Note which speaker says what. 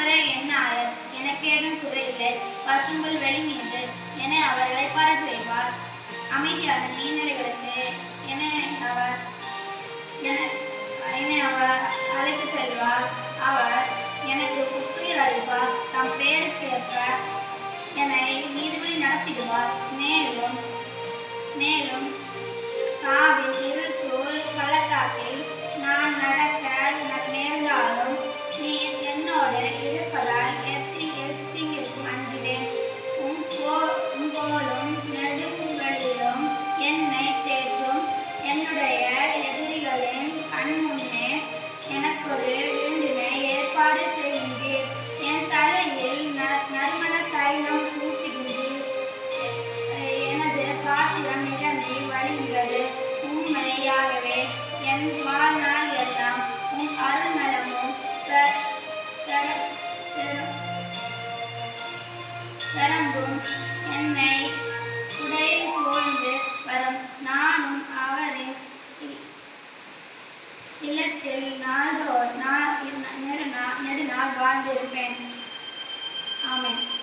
Speaker 1: ஆண்டவரே என்ன ஆயர் எனக்கேதும் குறையில்லை பசும்புல் வெளிநின்று என அவர் இழைப்பார செய்வார். அமைதியான நீர்நிலைகளுக்கு என அவர் என்னை அவர் அழைத்து செல்வார். அவர் எனக்கு புத்துயிர் அளிப்பார். தம் பெயருக்கு ஏற்ப என்னை நீதிபதி நடத்திடுவார். மேலும் மேலும் ஏற்பாடு செய்கின்றீர் என் தலையில் ந- நறுமண தைலம் பூசுகின்றீர் எனது பாத்திரம் நிரம்பி வழிந்தது. உண்மையாகவே என் வாழ்நாள் எல்லாம் உன் அருநலமும் பெரம்பும் என்னை உடையில் சூழ்ந்து வரும். நானும் அவரின் இ- இல்லத்தில் நாள்தோறும் Amém.